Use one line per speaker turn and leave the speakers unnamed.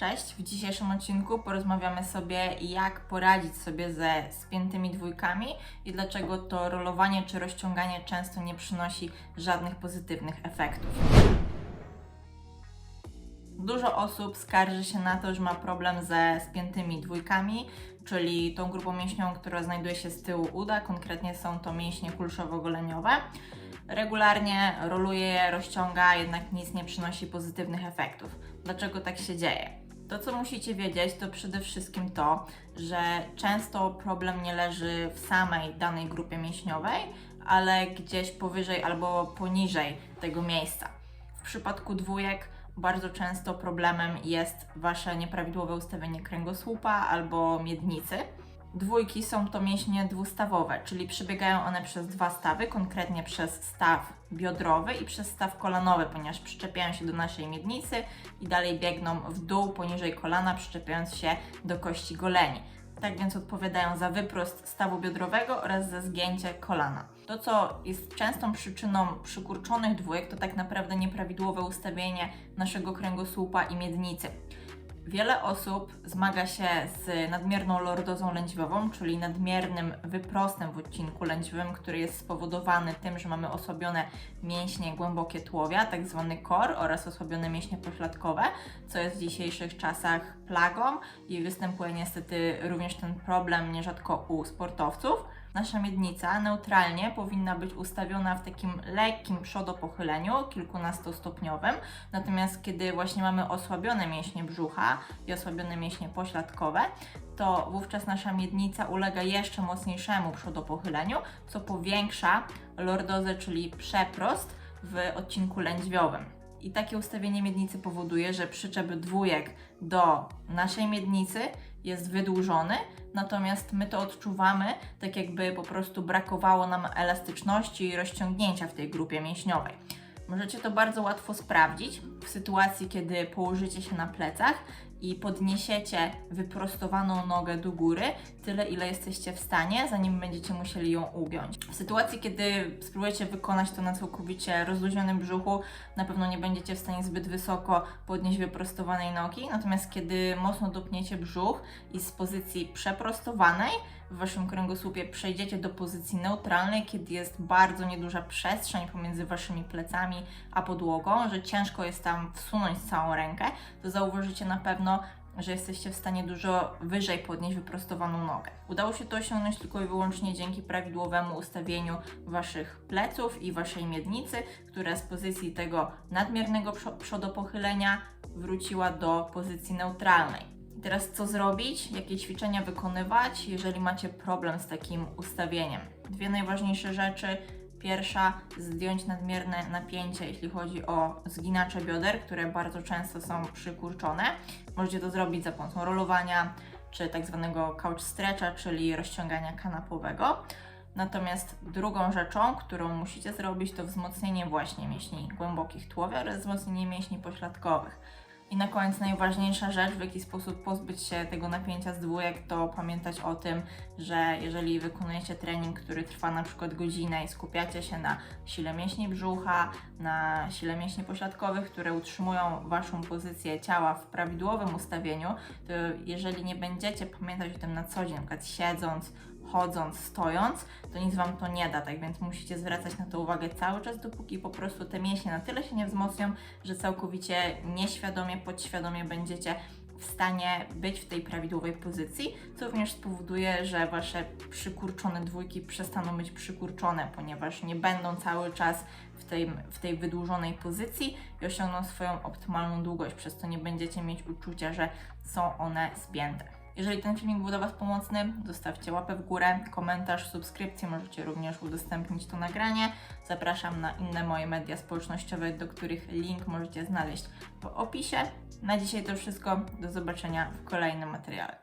Cześć, w dzisiejszym odcinku porozmawiamy sobie, jak poradzić sobie ze spiętymi dwójkami i dlaczego to rolowanie czy rozciąganie często nie przynosi żadnych pozytywnych efektów. Dużo osób skarży się na to, że ma problem ze spiętymi dwójkami, czyli tą grupą mięśniową, która znajduje się z tyłu uda, konkretnie są to mięśnie kulszowo-goleniowe. Regularnie roluje je, rozciąga, jednak nic nie przynosi pozytywnych efektów. Dlaczego tak się dzieje? To, co musicie wiedzieć, to przede wszystkim to, że często problem nie leży w samej danej grupie mięśniowej, ale gdzieś powyżej albo poniżej tego miejsca. W przypadku dwójek bardzo często problemem jest Wasze nieprawidłowe ustawienie kręgosłupa albo miednicy. Dwójki są to mięśnie dwustawowe, czyli przebiegają one przez dwa stawy, konkretnie przez staw biodrowy i przez staw kolanowy, ponieważ przyczepiają się do naszej miednicy i dalej biegną w dół poniżej kolana, przyczepiając się do kości goleni. Tak więc odpowiadają za wyprost stawu biodrowego oraz za zgięcie kolana. To, co jest częstą przyczyną przykurczonych dwójek, to tak naprawdę nieprawidłowe ustawienie naszego kręgosłupa i miednicy. Wiele osób zmaga się z nadmierną lordozą lędźwiową, czyli nadmiernym wyprostem w odcinku lędźwiowym, który jest spowodowany tym, że mamy osłabione mięśnie głębokie tułowia, tak zwany core oraz osłabione mięśnie pośladkowe, co jest w dzisiejszych czasach plagą i występuje niestety również ten problem nierzadko u sportowców. Nasza miednica neutralnie powinna być ustawiona w takim lekkim przodopochyleniu, kilkunastostopniowym, natomiast kiedy właśnie mamy osłabione mięśnie brzucha i osłabione mięśnie pośladkowe, to wówczas nasza miednica ulega jeszcze mocniejszemu przodopochyleniu, co powiększa lordozę, czyli przeprost w odcinku lędźwiowym. I takie ustawienie miednicy powoduje, że przyczep dwójek do naszej miednicy jest wydłużony, natomiast my to odczuwamy tak jakby po prostu brakowało nam elastyczności i rozciągnięcia w tej grupie mięśniowej. Możecie to bardzo łatwo sprawdzić w sytuacji, kiedy położycie się na plecach i podniesiecie wyprostowaną nogę do góry, tyle ile jesteście w stanie, zanim będziecie musieli ją ugiąć. W sytuacji, kiedy spróbujecie wykonać to na całkowicie rozluźnionym brzuchu, na pewno nie będziecie w stanie zbyt wysoko podnieść wyprostowanej nogi, natomiast kiedy mocno dopniecie brzuch i z pozycji przeprostowanej w Waszym kręgosłupie przejdziecie do pozycji neutralnej, kiedy jest bardzo nieduża przestrzeń pomiędzy Waszymi plecami a podłogą, że ciężko jest tam wsunąć całą rękę, to zauważycie na pewno, że jesteście w stanie dużo wyżej podnieść wyprostowaną nogę. Udało się to osiągnąć tylko i wyłącznie dzięki prawidłowemu ustawieniu Waszych pleców i Waszej miednicy, która z pozycji tego nadmiernego przo- przodopochylenia wróciła do pozycji neutralnej. Teraz co zrobić? Jakie ćwiczenia wykonywać, jeżeli macie problem z takim ustawieniem? Dwie najważniejsze rzeczy. Pierwsza, zdjąć nadmierne napięcie, jeśli chodzi o zginacze bioder, które bardzo często są przykurczone. Możecie to zrobić za pomocą rolowania, czy tak zwanego couch stretcha, czyli rozciągania kanapowego. Natomiast drugą rzeczą, którą musicie zrobić, to wzmocnienie właśnie mięśni głębokich tułowia oraz wzmocnienie mięśni pośladkowych. I na koniec najważniejsza rzecz, w jaki sposób pozbyć się tego napięcia z dwójek, to pamiętać o tym, że jeżeli wykonujecie trening, który trwa na przykład godzinę i skupiacie się na sile mięśni brzucha, na sile mięśni pośladkowych, które utrzymują Waszą pozycję ciała w prawidłowym ustawieniu, to jeżeli nie będziecie pamiętać o tym na co dzień, na przykład siedząc, chodząc, stojąc, to nic Wam to nie da, tak więc musicie zwracać na to uwagę cały czas, dopóki po prostu te mięśnie na tyle się nie wzmocnią, że całkowicie nieświadomie, podświadomie będziecie w stanie być w tej prawidłowej pozycji, co również spowoduje, że Wasze przykurczone dwójki przestaną być przykurczone, ponieważ nie będą cały czas w tej, w tej wydłużonej pozycji i osiągną swoją optymalną długość, przez to nie będziecie mieć uczucia, że są one spięte. Jeżeli ten filmik był dla Was pomocny, zostawcie łapę w górę, komentarz, subskrypcję, możecie również udostępnić to nagranie. Zapraszam na inne moje media społecznościowe, do których link możecie znaleźć w opisie. Na dzisiaj to wszystko, do zobaczenia w kolejnym materiale.